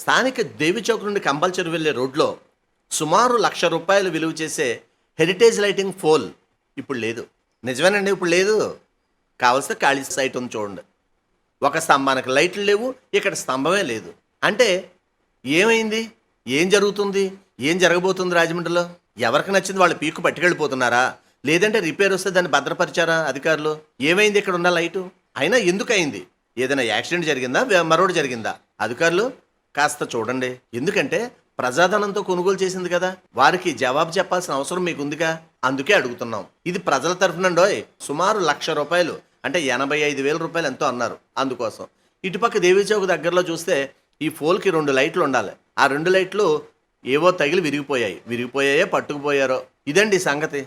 స్థానిక దేవి చౌక్ నుండి కంపల్సరీ వెళ్ళే రోడ్లో సుమారు లక్ష రూపాయలు విలువ చేసే హెరిటేజ్ లైటింగ్ ఫోల్ ఇప్పుడు లేదు. నిజమేనండి ఇప్పుడు లేదు. కావలసిన ఖాళీ సైట్ ఉంది చూడండి. ఒక స్తంభానికి లైట్లు లేవు ఇక్కడ స్తంభమే లేదు. అంటే ఏమైంది? ఏం జరుగుతుంది? ఏం జరగబోతుంది రాజమండ్రిలో? ఎవరికి నచ్చింది వాళ్ళు పీకు పట్టుకెళ్ళిపోతున్నారా? లేదంటే రిపేర్ వస్తే దాన్ని భద్రపరిచారా అధికారులు? ఏమైంది ఇక్కడ ఉన్న లైటు? అయినా ఎందుకు అయింది? ఏదైనా యాక్సిడెంట్ జరిగిందా? మరోడు మరొకటి జరిగిందా? అధికారులు కాస్త చూడండి. ఎందుకంటే ప్రజాధనంతో కొనుగోలు చేసింది కదా. వారికి జవాబు చెప్పాల్సిన అవసరం మీకుందిగా? అందుకే అడుగుతున్నాం. ఇది ప్రజల తరఫునండోయ్ సుమారు లక్ష రూపాయలు అంటే ఎనభై ఐదు వేల రూపాయలు ఎంతో అన్నారు. అందుకోసం. ఇటుపక్క దేవీ చౌక్ దగ్గరలో చూస్తే ఈ ఫోల్కి రెండు లైట్లు ఉండాలి. ఆ రెండు లైట్లు ఏవో తగిలి విరిగిపోయాయి. విరిగిపోయాయో పట్టుకుపోయారో. ఇదండి సంగతి.